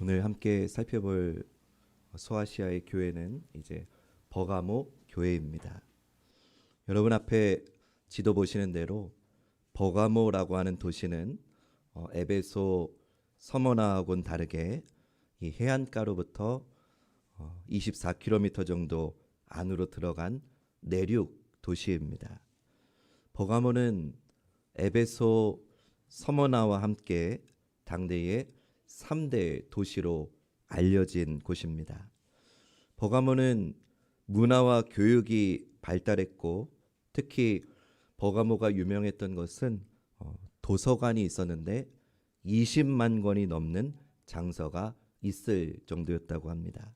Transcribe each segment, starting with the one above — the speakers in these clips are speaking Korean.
오늘 함께 살펴볼 소아시아의 교회는 이제 버가모 교회입니다. 여러분 앞에 지도 보시는 대로 버가모라고 하는 도시는 어, 에베소 서머나하고는 다르게 이 해안가로부터 어, 24km 정도 안으로 들어간 내륙 도시입니다. 버가모는 에베소 서머나와 함께 당대의 3대 도시로 알려진 곳입니다. 버가모는 문화와 교육이 발달했고 특히 버가모가 유명했던 것은 어, 도서관이 있었는데 20만 권이 넘는 장서가 있을 정도였다고 합니다.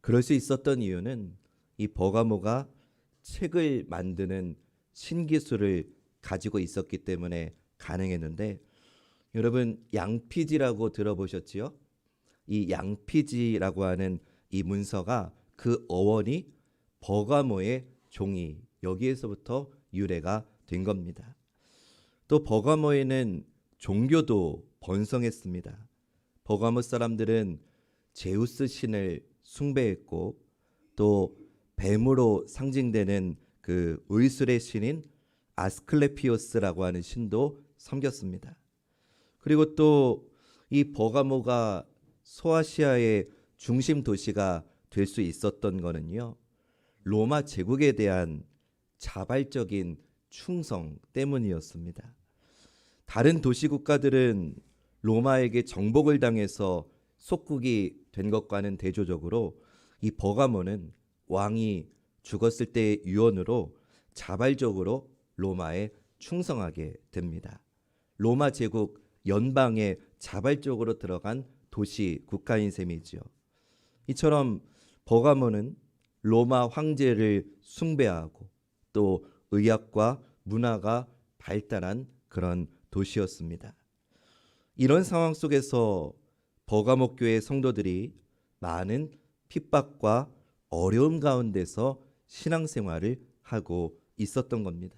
그럴 수 있었던 이유는 이 버가모가 책을 만드는 신기술을 가지고 있었기 때문에 가능했는데 여러분 양피지라고 들어보셨지요? 이 양피지라고 하는 이 문서가 그 어원이 버가모의 종이 여기에서부터 유래가 된 겁니다. 또 버가모에는 종교도 번성했습니다. 버가모 사람들은 제우스 신을 숭배했고 또 뱀으로 상징되는 그 의술의 신인 아스클레피오스라고 하는 신도 섬겼습니다. 그리고 또 이 버가모가 소아시아의 중심 도시가 될 수 있었던 거는요. 로마 제국에 대한 자발적인 충성 때문이었습니다. 다른 도시 국가들은 로마에게 정복을 당해서 속국이 된 것과는 대조적으로 이 버가모는 왕이 죽었을 때의 유언으로 자발적으로 로마에 충성하게 됩니다. 로마 제국 연방에 자발적으로 들어간 도시 국가인 셈이지요. 이처럼 버가모는 로마 황제를 숭배하고 또 의학과 문화가 발달한 그런 도시였습니다. 이런 상황 속에서 버가모 교회 성도들이 많은 핍박과 어려움 가운데서 신앙생활을 하고 있었던 겁니다.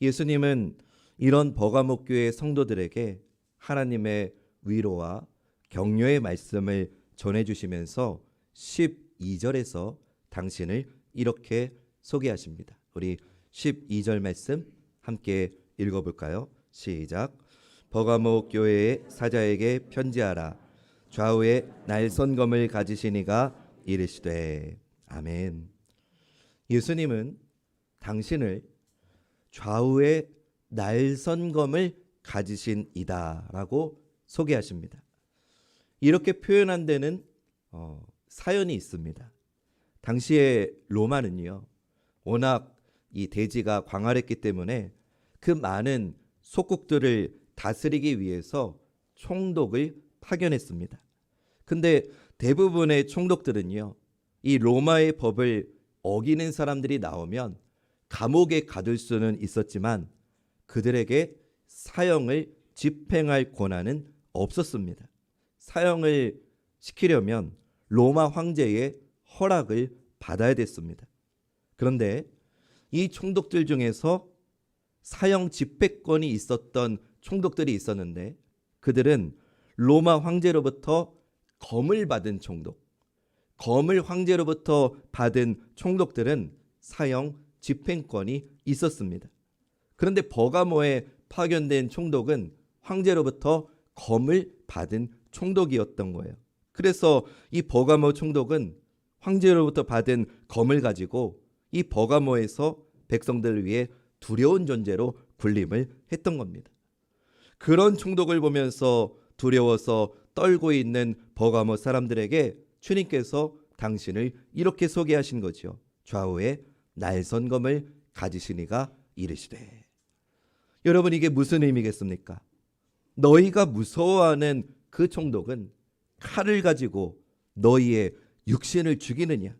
예수님은 이런 버가모 교회 성도들에게 하나님의 위로와 격려의 말씀을 전해 주시면서 12절에서 당신을 이렇게 소개하십니다. 우리 12절 말씀 함께 읽어 볼까요? 시작. 버가모 교회의 사자에게 편지하라. 좌우에 날선검을 가지시니가 이르시되 아멘. 예수님은 당신을 좌우에 날선검을 가지신 이다라고 소개하십니다. 이렇게 표현한 데는 어, 사연이 있습니다. 당시에 로마는요, 워낙 이 대지가 광활했기 때문에 그 많은 속국들을 다스리기 위해서 총독을 파견했습니다. 근데 대부분의 총독들은요, 이 로마의 법을 어기는 사람들이 나오면 감옥에 가둘 수는 있었지만 그들에게 사형을 집행할 권한은 없었습니다. 사형을 시키려면 로마 황제의 허락을 받아야 됐습니다. 그런데 이 총독들 중에서 사형 집행권이 있었던 총독들이 있었는데 그들은 로마 황제로부터 검을 받은 총독, 검을 황제로부터 받은 총독들은 사형 집행권이 있었습니다. 그런데 버가모에 파견된 총독은 황제로부터 검을 받은 총독이었던 거예요. 그래서 이 버가모 총독은 황제로부터 받은 검을 가지고 이 버가모에서 백성들을 위해 두려운 존재로 군림을 했던 겁니다. 그런 총독을 보면서 두려워서 떨고 있는 버가모 사람들에게 주님께서 당신을 이렇게 소개하신 거지요. 좌우에 날선검을 가지시니가 이르시되. 여러분 이게 무슨 의미겠습니까? 너희가 무서워하는 그 총독은 칼을 가지고 너희의 육신을 죽이느냐?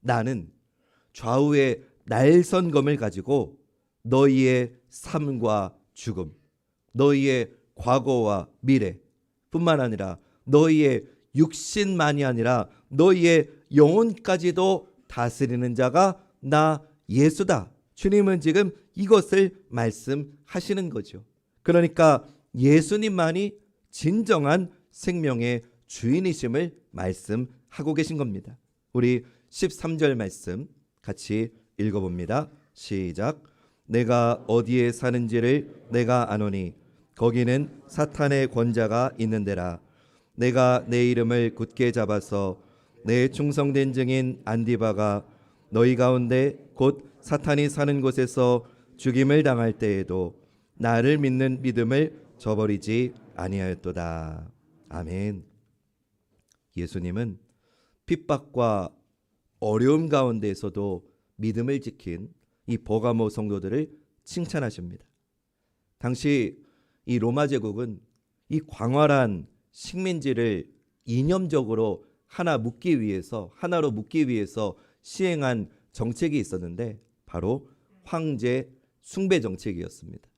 나는 좌우에 날선검을 가지고 너희의 삶과 죽음, 너희의 과거와 미래 뿐만 아니라 너희의 육신만이 아니라 너희의 영혼까지도 다스리는 자가 나 예수다. 주님은 지금 이것을 말씀 하시는 거죠. 그러니까 예수님만이 진정한 생명의 주인이심을 말씀하고 계신 겁니다. 우리 13절 말씀 같이 읽어봅니다. 시작. 내가 어디에 사는지를 내가 아노니 거기는 사탄의 권자가 있는데라. 내가 내 이름을 굳게 잡아서 내 충성된 증인 안디바가 너희 가운데 곧 사탄이 사는 곳에서 죽임을 당할 때에도 나를 믿는 믿음을 저버리지 아니하였도다. 아멘. 예수님은 핍박과 어려움 가운데에서도 믿음을 지킨 이 버가모 성도들을 칭찬하십니다. 당시 이 로마 제국은 이 광활한 식민지를 이념적으로 하나 묶기 위해서 하나로 묶기 위해서 시행한 정책이 있었는데 바로 황제 숭배 정책이었습니다.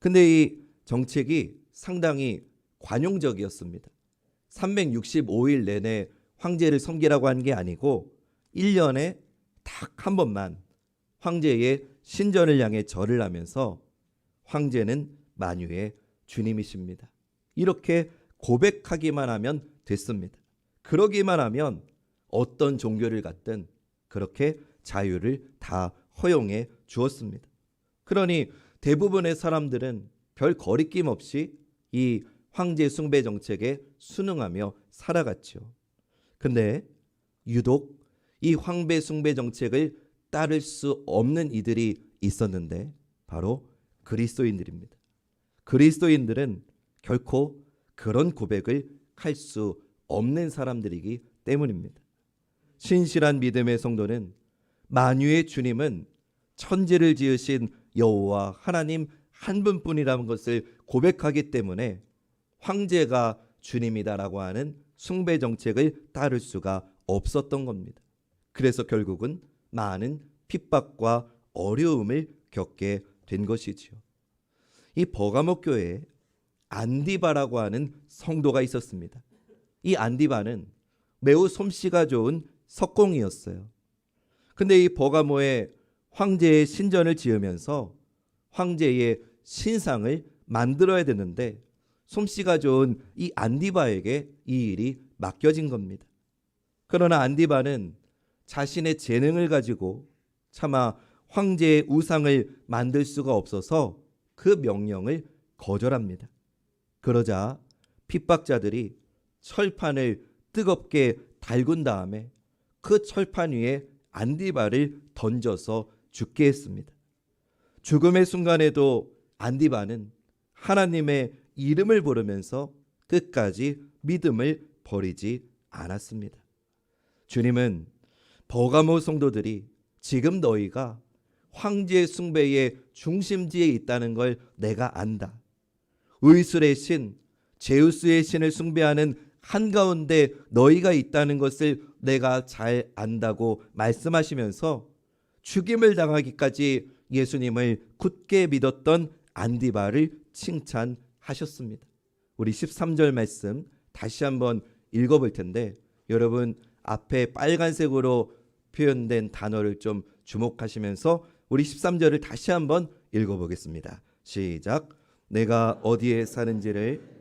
근데 이 정책이 상당히 관용적이었습니다. 365일 내내 황제를 섬기라고 한 게 아니고 1년에 딱 한 번만 황제의 신전을 향해 절을 하면서 황제는 만유의 주님이십니다. 이렇게 고백하기만 하면 됐습니다. 그러기만 하면 어떤 종교를 갖든 그렇게 자유를 다 허용해 주었습니다. 그러니 대부분의 사람들은 별 거리낌 없이 이 황제 숭배 정책에 순응하며 살아갔죠. 근데 유독 이 황배 숭배 정책을 따를 수 없는 이들이 있었는데 바로 그리스도인들입니다. 그리스도인들은 결코 그런 고백을 할 수 없는 사람들이기 때문입니다. 신실한 믿음의 성도는 만유의 주님은 천지를 지으신 여호와 하나님 한 분뿐이라는 것을 고백하기 때문에 황제가 주님이다라고 하는 숭배 정책을 따를 수가 없었던 겁니다. 그래서 결국은 많은 핍박과 어려움을 겪게 된 것이지요. 이 버가모 교회에 안디바라고 하는 성도가 있었습니다. 이 안디바는 매우 솜씨가 좋은 석공이었어요. 근데 이 버가모에 황제의 신전을 지으면서 황제의 신상을 만들어야 되는데 솜씨가 좋은 이 안디바에게 이 일이 맡겨진 겁니다. 그러나 안디바는 자신의 재능을 가지고 차마 황제의 우상을 만들 수가 없어서 그 명령을 거절합니다. 그러자 핍박자들이 철판을 뜨겁게 달군 다음에 그 철판 위에 안디바를 던져서 죽게 했습니다. 죽음의 순간에도 안디바는 하나님의 이름을 부르면서 끝까지 믿음을 버리지 않았습니다. 주님은 버가모 성도들이 지금 너희가 황제 숭배의 중심지에 있다는 걸 내가 안다. 의술의 신, 제우스의 신을 숭배하는 한가운데 너희가 있다는 것을 내가 잘 안다고 말씀하시면서 죽임을 당하기까지 예수님을 굳게 믿었던 안디바를 칭찬하셨습니다. 우리 13절 말씀 다시 한번 읽어볼 텐데 여러분 앞에 빨간색으로 표현된 단어를 좀 주목하시면서 우리 13절을 다시 한번 읽어보겠습니다. 시작. 내가 어디에 사는지를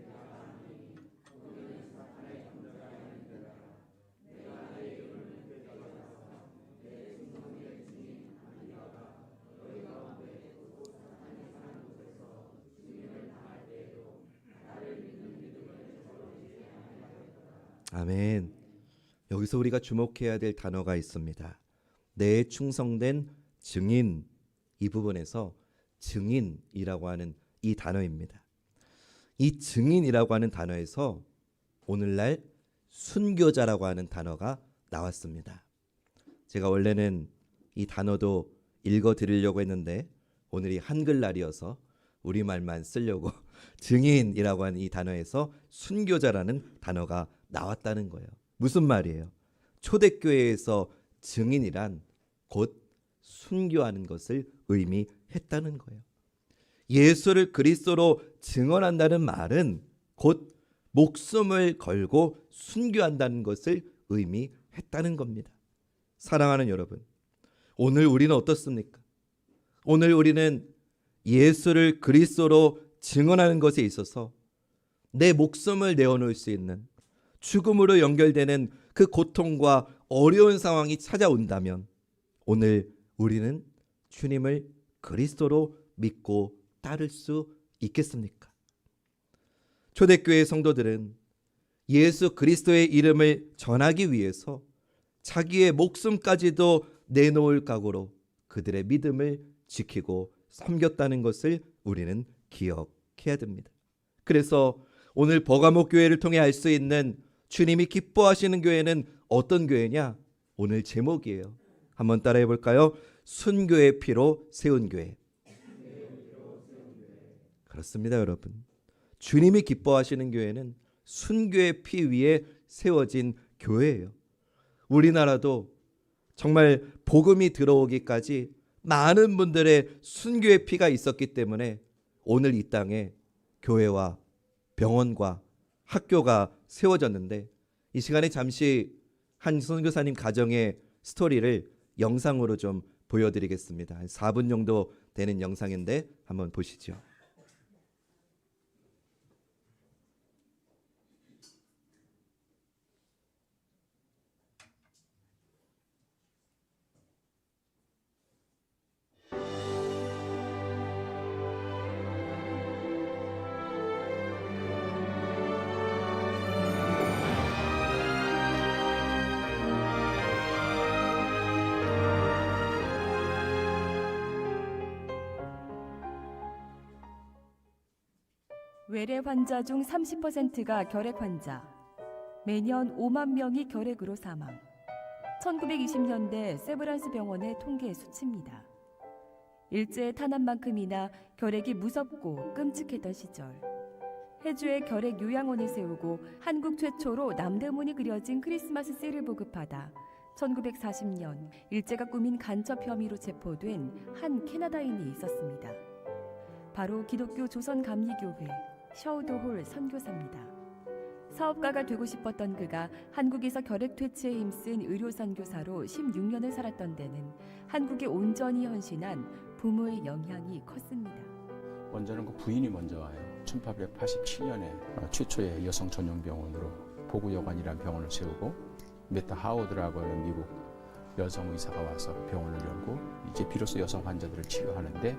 아멘. 여기서 우리가 주목해야 될 단어가 있습니다. 내 충성된 증인 이 부분에서 증인이라고 하는 이 단어입니다. 이 증인이라고 하는 단어에서 오늘날 순교자라고 하는 단어가 나왔습니다. 제가 원래는 이 단어도 읽어 드리려고 했는데 오늘이 한글날이어서 우리말만 쓰려고 증인이라고 하는 이 단어에서 순교자라는 단어가 나왔다는 거예요. 무슨 말이에요? 초대교회에서 증인이란 곧 순교하는 것을 의미했다는 거예요. 예수를 그리스도로 증언한다는 말은 곧 목숨을 걸고 순교한다는 것을 의미했다는 겁니다. 사랑하는 여러분, 오늘 우리는 어떻습니까? 오늘 우리는 예수를 그리스도로 증언하는 것에 있어서 내 목숨을 내어놓을 수 있는 죽음으로 연결되는 그 고통과 어려운 상황이 찾아온다면 오늘 우리는 주님을 그리스도로 믿고 따를 수 있겠습니까? 초대교회 성도들은 예수 그리스도의 이름을 전하기 위해서 자기의 목숨까지도 내놓을 각오로 그들의 믿음을 지키고 섬겼다는 것을 우리는 기억해야 됩니다. 그래서 오늘 버가목 교회를 통해 알 수 있는 주님이 기뻐하시는 교회는 어떤 교회냐? 오늘 제목이에요. 한번 따라해 볼까요? 순교의 피로 세운 교회. 그렇습니다, 여러분. 주님이 기뻐하시는 교회는 순교의 피 위에 세워진 교회예요. 우리나라도 정말 복음이 들어오기까지 많은 분들의 순교의 피가 있었기 때문에 오늘 이 땅에 교회와 병원과 학교가 세워졌는데 이 시간에 잠시 한 선교사님 가정의 스토리를 영상으로 좀 보여드리겠습니다. 한 4분 정도 되는 영상인데 한번 보시죠. 외래 환자 중 30%가 결핵 환자. 매년 5만 명이 결핵으로 사망. 1920년대 세브란스 병원의 통계 수치입니다. 일제 탄압만큼이나 결핵이 무섭고 끔찍했던 시절. 해주에 결핵 요양원을 세우고 한국 최초로 남대문이 그려진 크리스마스 씨를 보급하다 1940년 일제가 꾸민 간첩 혐의로 체포된 한 캐나다인이 있었습니다. 바로 기독교 조선감리교회 셔우드홀 선교사입니다. 사업가가 되고 싶었던 그가 한국에서 결핵 퇴치에 힘쓴 의료 선교사로 16년을 살았던 데는 한국에 온전히 헌신한 부모의 영향이 컸습니다. 먼저는 그 부인이 먼저 와요. 1887년에 최초의 여성 전용 병원으로 보구여관이라는 병원을 세우고 메타 하워드라고 하는 미국 여성 의사가 와서 병원을 열고 이제 비로소 여성 환자들을 치료하는데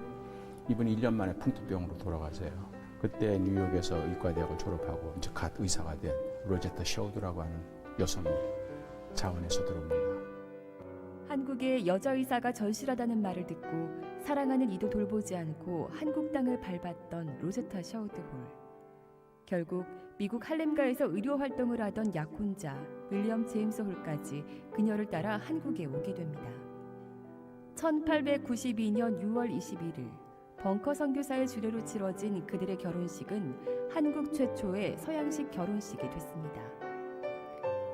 이분이 1년 만에 풍토병으로 돌아가세요. 그때 뉴욕에서 의과대학을 졸업하고 이제 갓 의사가 된 로제타 셔우드라고 하는 여성이 자원해서 들어옵니다. 한국에 여자 의사가 절실하다는 말을 듣고 사랑하는 이도 돌보지 않고 한국 땅을 밟았던 로제타 셔우드 홀. 결국 미국 할렘가에서 의료 활동을 하던 약혼자 윌리엄 제임스 홀까지 그녀를 따라 한국에 오게 됩니다. 1892년 6월 21일 벙커 선교사의 주례로 치러진 그들의 결혼식은 한국 최초의 서양식 결혼식이 됐습니다.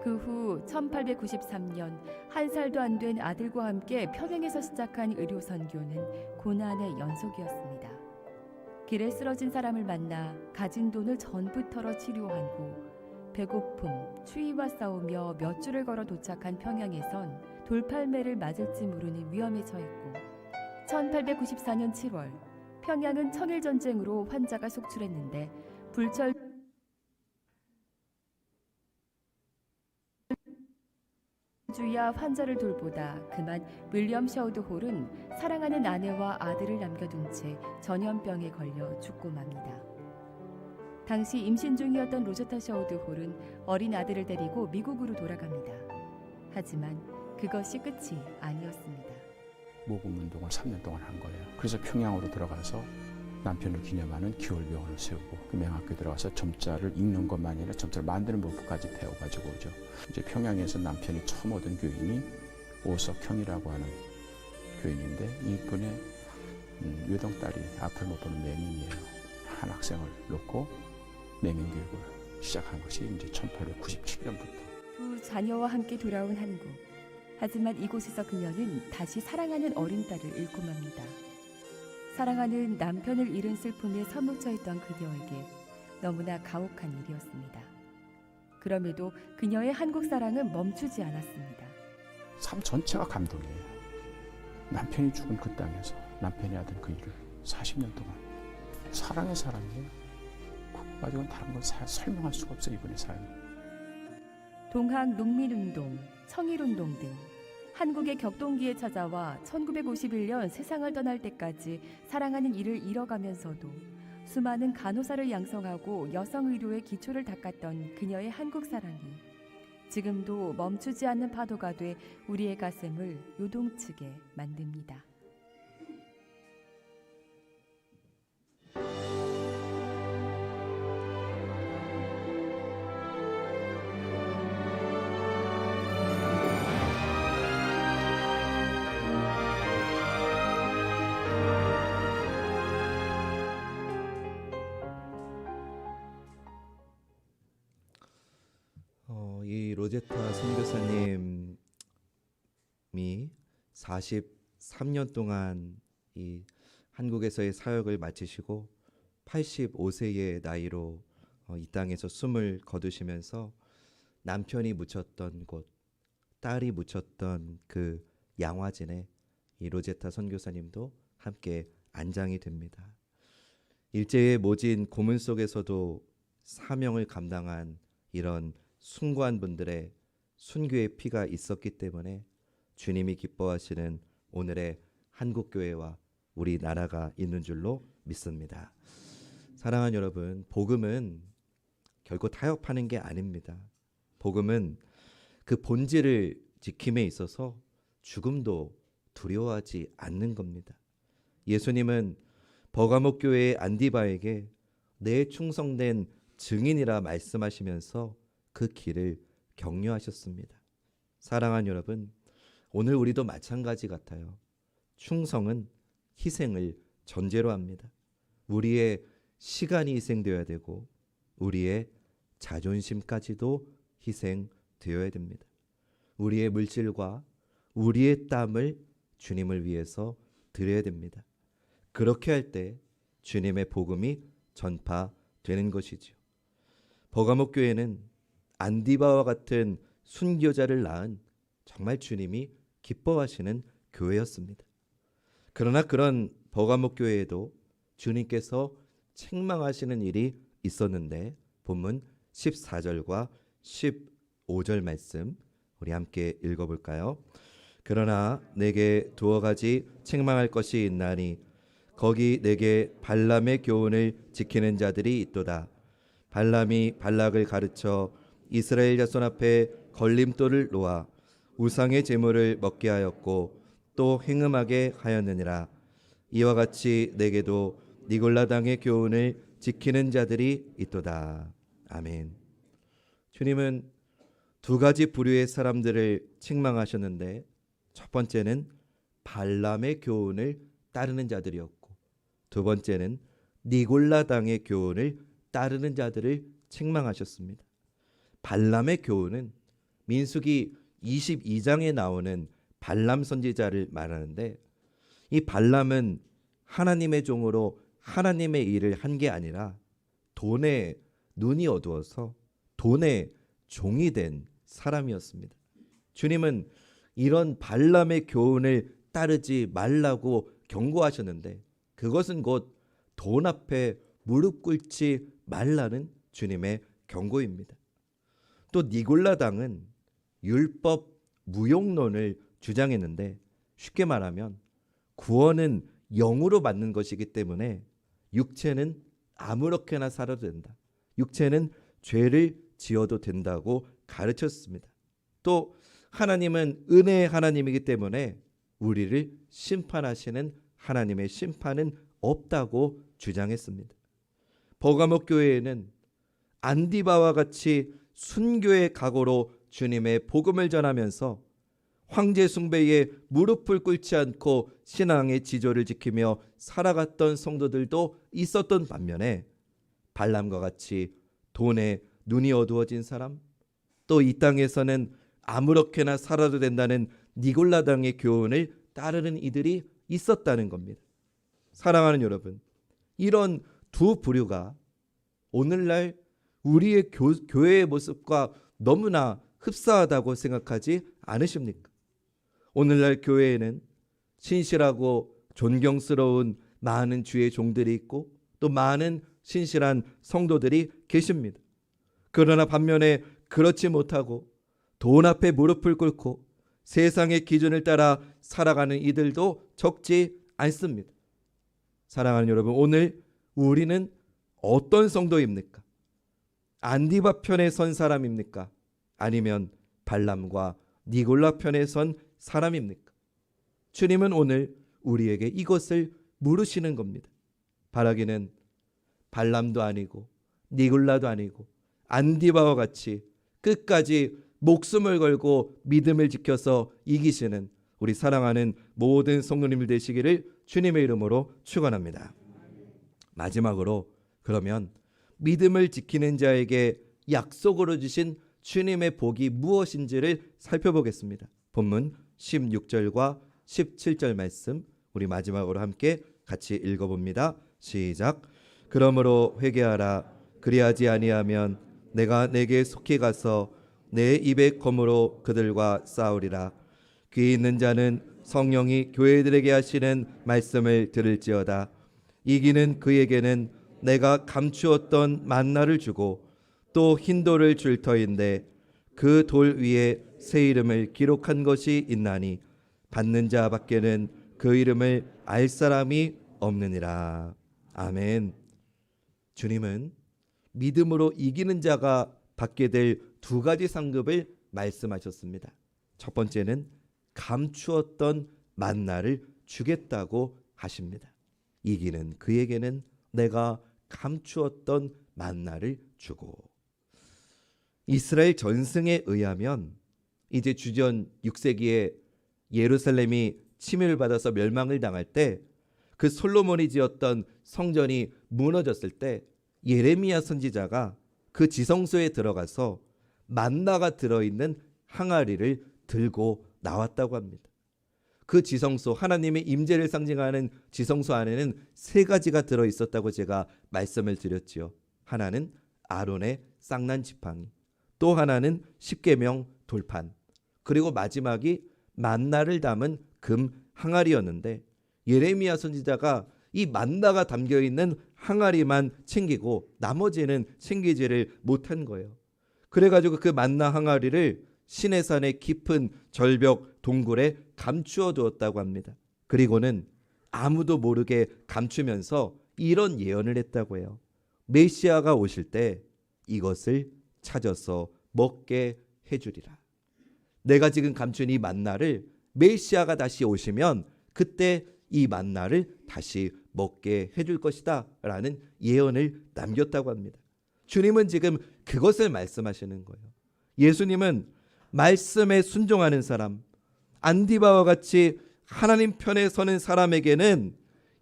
그 후 1893년 한 살도 안 된 아들과 함께 평양에서 시작한 의료 선교는 고난의 연속이었습니다. 길에 쓰러진 사람을 만나 가진 돈을 전부 털어 치료한 후 배고픔, 추위와 싸우며 몇 주를 걸어 도착한 평양에선 돌팔매를 맞을지 모르는 위험에 처했고 1894년 7월 평양은 청일 전쟁으로 환자가 속출했는데 불철 주야 환자를 돌보다 그만 윌리엄 셔우드 홀은 사랑하는 아내와 아들을 남겨둔 채 전염병에 걸려 죽고 맙니다. 당시 임신 중이었던 로제타 셔우드 홀은 어린 아들을 데리고 미국으로 돌아갑니다. 하지만 그것이 끝이 아니었습니다. 모금 운동을 3년 동안 한 거예요. 그래서 평양으로 들어가서 남편을 기념하는 기월병원을 세우고 그 명학교 들어가서 점자를 읽는 것만이 아니라 점자를 만드는 법까지 배워가지고 오죠. 이제 평양에서 남편이 처음 오던 교인이 오석형이라고 하는 교인인데 이분의 음, 외동딸이 앞을 못 보는 맹인이에요. 한 학생을 놓고 맹인 교육을 시작한 것이 이제 1897년부터. 두 자녀와 함께 돌아온 한국. 하지만 이곳에서 그녀는 다시 사랑하는 어린 딸을 잃고 맙니다. 사랑하는 남편을 잃은 슬픔에 사무쳐 있던 그녀에게 너무나 가혹한 일이었습니다. 그럼에도 그녀의 한국 사랑은 멈추지 않았습니다. 삶 전체가 감동이에요. 남편이 죽은 그 땅에서 남편이 하던 그 일을 40년 동안 사랑의 사람이에요. 그거 가지고는 다른 걸 사- 설명할 수가 없어요, 이분의 삶. 동학 농민운동, 청일운동 등 한국의 격동기에 찾아와 1951년 세상을 떠날 때까지 사랑하는 이를 잃어가면서도 수많은 간호사를 양성하고 여성 의료의 기초를 닦았던 그녀의 한국 사랑이 지금도 멈추지 않는 파도가 돼 우리의 가슴을 요동치게 만듭니다. 로제타 선교사님이 43년 동안 이 한국에서의 사역을 마치시고 85세의 나이로 어, 이 땅에서 숨을 거두시면서 남편이 묻혔던 곳, 딸이 묻혔던 그 양화진에 이 로제타 선교사님도 함께 안장이 됩니다. 일제의 모진 고문 속에서도 사명을 감당한 이런 숭고한 분들의 순교의 피가 있었기 때문에 주님이 기뻐하시는 오늘의 한국 교회와 우리 나라가 있는 줄로 믿습니다. 사랑하는 여러분, 복음은 결코 타협하는 게 아닙니다. 복음은 그 본질을 지킴에 있어서 죽음도 두려워하지 않는 겁니다. 예수님은 버가목 교회의 안디바에게 내 충성된 증인이라 말씀하시면서 그 길을 격려하셨습니다. 사랑하는 여러분, 오늘 우리도 마찬가지 같아요. 충성은 희생을 전제로 합니다. 우리의 시간이 희생되어야 되고 우리의 자존심까지도 희생되어야 됩니다. 우리의 물질과 우리의 땀을 주님을 위해서 드려야 됩니다. 그렇게 할 때 주님의 복음이 전파되는 것이지요. 버가목 교회는 안디바와 같은 순교자를 낳은 정말 주님이 기뻐하시는 교회였습니다. 그러나 그런 버가목 교회에도 주님께서 책망하시는 일이 있었는데 본문 14절과 15절 말씀 우리 함께 읽어볼까요? 그러나 내게 두어 가지 책망할 것이 있나니 거기 내게 발람의 교훈을 지키는 자들이 있도다. 발람이 발락을 가르쳐 이스라엘 자손 앞에 걸림돌을 놓아 우상의 제물을 먹게 하였고 또 행음하게 하였느니라. 이와 같이 내게도 니골라당의 교훈을 지키는 자들이 있도다. 아멘. 주님은 두 가지 부류의 사람들을 책망하셨는데 첫 번째는 발람의 교훈을 따르는 자들이었고 두 번째는 니골라당의 교훈을 따르는 자들을 책망하셨습니다. 발람의 교훈은 민수기 22장에 나오는 발람 선지자를 말하는데 이 발람은 하나님의 종으로 하나님의 일을 한 게 아니라 돈에 눈이 어두워서 돈의 종이 된 사람이었습니다. 주님은 이런 발람의 교훈을 따르지 말라고 경고하셨는데 그것은 곧 돈 앞에 무릎 꿇지 말라는 주님의 경고입니다. 또 니골라당은 율법 무용론을 주장했는데 쉽게 말하면 구원은 영으로 받는 것이기 때문에 육체는 아무렇게나 살아도 된다. 육체는 죄를 지어도 된다고 가르쳤습니다. 또 하나님은 은혜의 하나님이기 때문에 우리를 심판하시는 하나님의 심판은 없다고 주장했습니다. 버가목 교회에는 안디바와 같이 순교의 각오로 주님의 복음을 전하면서 황제 숭배에 무릎을 꿇지 않고 신앙의 지조를 지키며 살아갔던 성도들도 있었던 반면에 발람과 같이 돈에 눈이 어두워진 사람 또 이 땅에서는 아무렇게나 살아도 된다는 니골라당의 교훈을 따르는 이들이 있었다는 겁니다. 사랑하는 여러분, 이런 두 부류가 오늘날 우리의 교, 교회의 모습과 너무나 흡사하다고 생각하지 않으십니까? 오늘날 교회에는 신실하고 존경스러운 많은 주의 종들이 있고 또 많은 신실한 성도들이 계십니다. 그러나 반면에 그렇지 못하고 돈 앞에 무릎을 꿇고 세상의 기준을 따라 살아가는 이들도 적지 않습니다. 사랑하는 여러분, 오늘 우리는 어떤 성도입니까? 안디바 편에 선 사람입니까? 아니면 발람과 니골라 편에 선 사람입니까? 주님은 오늘 우리에게 이것을 물으시는 겁니다. 바라기는 발람도 아니고 니골라도 아니고 안디바와 같이 끝까지 목숨을 걸고 믿음을 지켜서 이기시는 우리 사랑하는 모든 성도님들 되시기를 주님의 이름으로 축원합니다. 마지막으로 그러면 믿음을 지키는 자에게 약속으로 주신 주님의 복이 무엇인지를 살펴보겠습니다. 본문 16절과 17절 말씀 우리 마지막으로 함께 같이 읽어봅니다. 시작. 그러므로 회개하라. 그리하지 아니하면 내가 내게 속히 가서 내 입의 검으로 그들과 싸우리라. 귀 있는 자는 성령이 교회들에게 하시는 말씀을 들을지어다. 이기는 그에게는 내가 감추었던 만나를 주고 또 흰돌을 줄 터인데 그 돌 위에 새 이름을 기록한 것이 있나니 받는 자 밖에는 그 이름을 알 사람이 없느니라. 아멘. 주님은 믿음으로 이기는 자가 받게 될 두 가지 상급을 말씀하셨습니다. 첫 번째는 감추었던 만나를 주겠다고 하십니다. 이기는 그에게는 내가 감추었던 만나를 주고 이스라엘 전승에 의하면 이제 주전 6세기에 예루살렘이 침해를 받아서 멸망을 당할 때 그 솔로몬이 지었던 성전이 무너졌을 때 예레미야 선지자가 그 지성소에 들어가서 만나가 들어있는 항아리를 들고 나왔다고 합니다. 그 지성소 하나님의 임재를 상징하는 지성소 안에는 세 가지가 들어 있었다고 제가 말씀을 드렸지요. 하나는 아론의 쌍난 지팡이, 또 하나는 십계명 돌판, 그리고 마지막이 만나를 담은 금 항아리였는데 예레미야 선지자가 이 만나가 담겨 있는 항아리만 챙기고 나머지는 챙기지를 못한 거예요. 그래가지고 그 만나 항아리를 시내산의 깊은 절벽 동굴에 감추어 두었다고 합니다. 그리고는 아무도 모르게 감추면서 이런 예언을 했다고 해요. 메시아가 오실 때 이것을 찾아서 먹게 해주리라. 내가 지금 감춘 이 만나를 메시아가 다시 오시면 그때 이 만나를 다시 먹게 해줄 것이다 라는 예언을 남겼다고 합니다. 주님은 지금 그것을 말씀하시는 거예요. 예수님은 말씀에 순종하는 사람, 안디바와 같이 하나님 편에 서는 사람에게는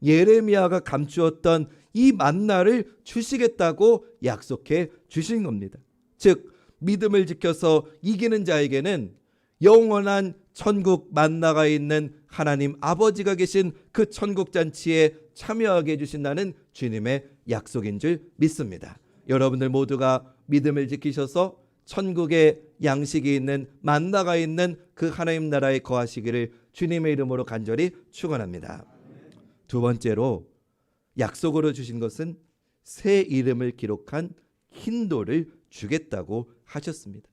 예레미야가 감추었던 이 만나를 주시겠다고 약속해 주신 겁니다. 즉 믿음을 지켜서 이기는 자에게는 영원한 천국 만나가 있는 하나님 아버지가 계신 그 천국 잔치에 참여하게 해 주신다는 주님의 약속인 줄 믿습니다. 여러분들 모두가 믿음을 지키셔서 천국의 양식이 있는 만나가 있는 그 하나님 나라에 거하시기를 주님의 이름으로 간절히 축원합니다. 두 번째로 약속으로 주신 것은 새 이름을 기록한 흰 돌을 주겠다고 하셨습니다.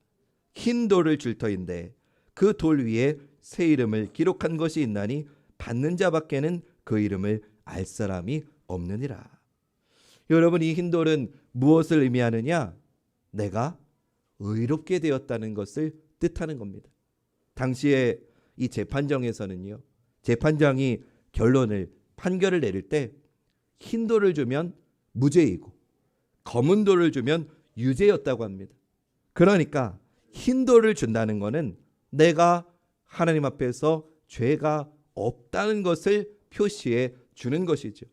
흰 돌을 줄 터인데 그 돌 위에 새 이름을 기록한 것이 있나니 받는 자밖에는 그 이름을 알 사람이 없느니라. 여러분 이 흰 돌은 무엇을 의미하느냐? 내가 의롭게 되었다는 것을 뜻하는 겁니다. 당시에 이 재판정에서는요. 재판장이 결론을 판결을 내릴 때 흰 돌을 주면 무죄이고 검은 돌을 주면 유죄였다고 합니다. 그러니까 흰 돌을 준다는 것은 내가 하나님 앞에서 죄가 없다는 것을 표시해 주는 것이죠.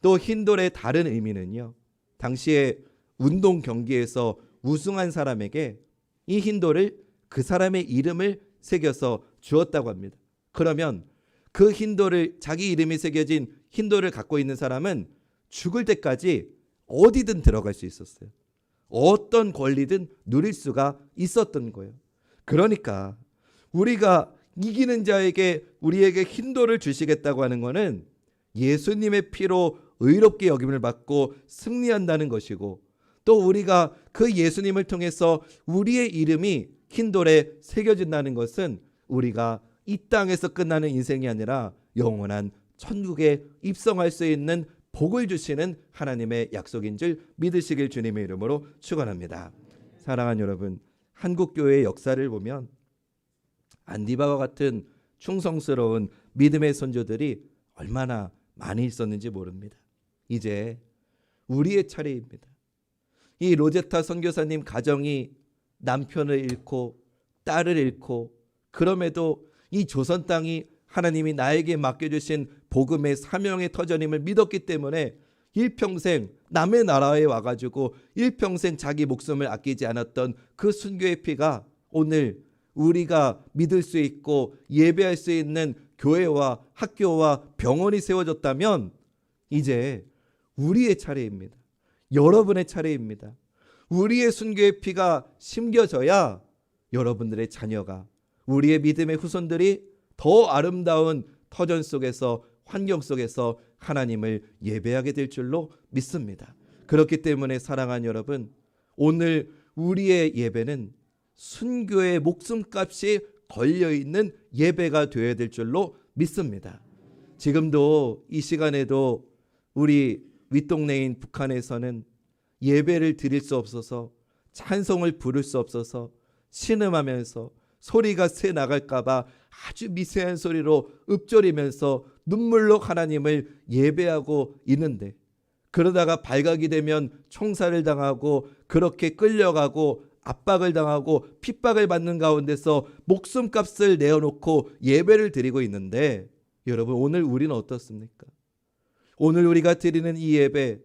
또 흰돌의 다른 의미는요. 당시에 운동 경기에서 우승한 사람에게 이 흰돌을 그 사람의 이름을 새겨서 주었다고 합니다. 그러면 그 흰돌을 자기 이름이 새겨진 흰돌을 갖고 있는 사람은 죽을 때까지 어디든 들어갈 수 있었어요. 어떤 권리든 누릴 수가 있었던 거예요. 그러니까 우리가 이기는 자에게 우리에게 흰돌을 주시겠다고 하는 것은 예수님의 피로 의롭게 여김을 받고 승리한다는 것이고 또 우리가 그 예수님을 통해서 우리의 이름이 킨돌에 새겨진다는 것은 우리가 이 땅에서 끝나는 인생이 아니라 영원한 천국에 입성할 수 있는 복을 주시는 하나님의 약속인 줄 믿으시길 주님의 이름으로 축원합니다. 사랑하는 여러분, 한국 교회의 역사를 보면 안디바와 같은 충성스러운 믿음의 선조들이 얼마나 많이 있었는지 모릅니다. 이제 우리의 차례입니다. 이 로제타 선교사님 가정이 남편을 잃고 딸을 잃고 그럼에도 이 조선 땅이 하나님이 나에게 맡겨주신 복음의 사명의 터전임을 믿었기 때문에 일평생 남의 나라에 와가지고 일평생 자기 목숨을 아끼지 않았던 그 순교의 피가 오늘 우리가 믿을 수 있고 예배할 수 있는 교회와 학교와 병원이 세워졌다면 이제 우리의 차례입니다. 여러분의 차례입니다. 우리의 순교의 피가 심겨져야 여러분들의 자녀가 우리의 믿음의 후손들이 더 아름다운 터전 속에서 환경 속에서 하나님을 예배하게 될 줄로 믿습니다. 그렇기 때문에 사랑하는 여러분, 오늘 우리의 예배는 순교의 목숨값이 걸려 있는 예배가 되어야 될 줄로 믿습니다. 지금도 이 시간에도 우리 윗동네인 북한에서는 예배를 드릴 수 없어서 찬송을 부를 수 없어서 신음하면서 소리가 새 나갈까봐 아주 미세한 소리로 읊조리면서 눈물로 하나님을 예배하고 있는데 그러다가 발각이 되면 총살을 당하고 그렇게 끌려가고 압박을 당하고 핍박을 받는 가운데서 목숨값을 내어놓고 예배를 드리고 있는데 여러분 오늘 우리는 어떻습니까? 오늘 우리가 드리는 이 예배,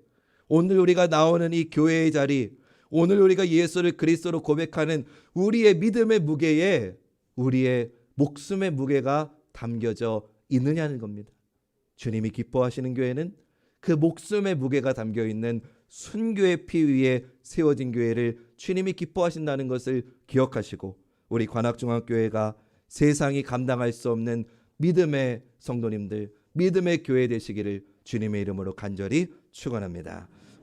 오늘 우리가 나오는 이 교회의 자리, 오늘 우리가 예수를 그리스도로 고백하는 우리의 믿음의 무게에 우리의 목숨의 무게가 담겨져 있느냐는 겁니다. 주님이 기뻐하시는 교회는 그 목숨의 무게가 담겨 있는 순교의 피 위에 세워진 교회를 주님이 기뻐하신다는 것을 기억하시고 우리 관악중앙교회가 세상이 감당할 수 없는 믿음의 성도님들, 믿음의 교회 되시기를 주님의 이름으로 간절히 축원합니다.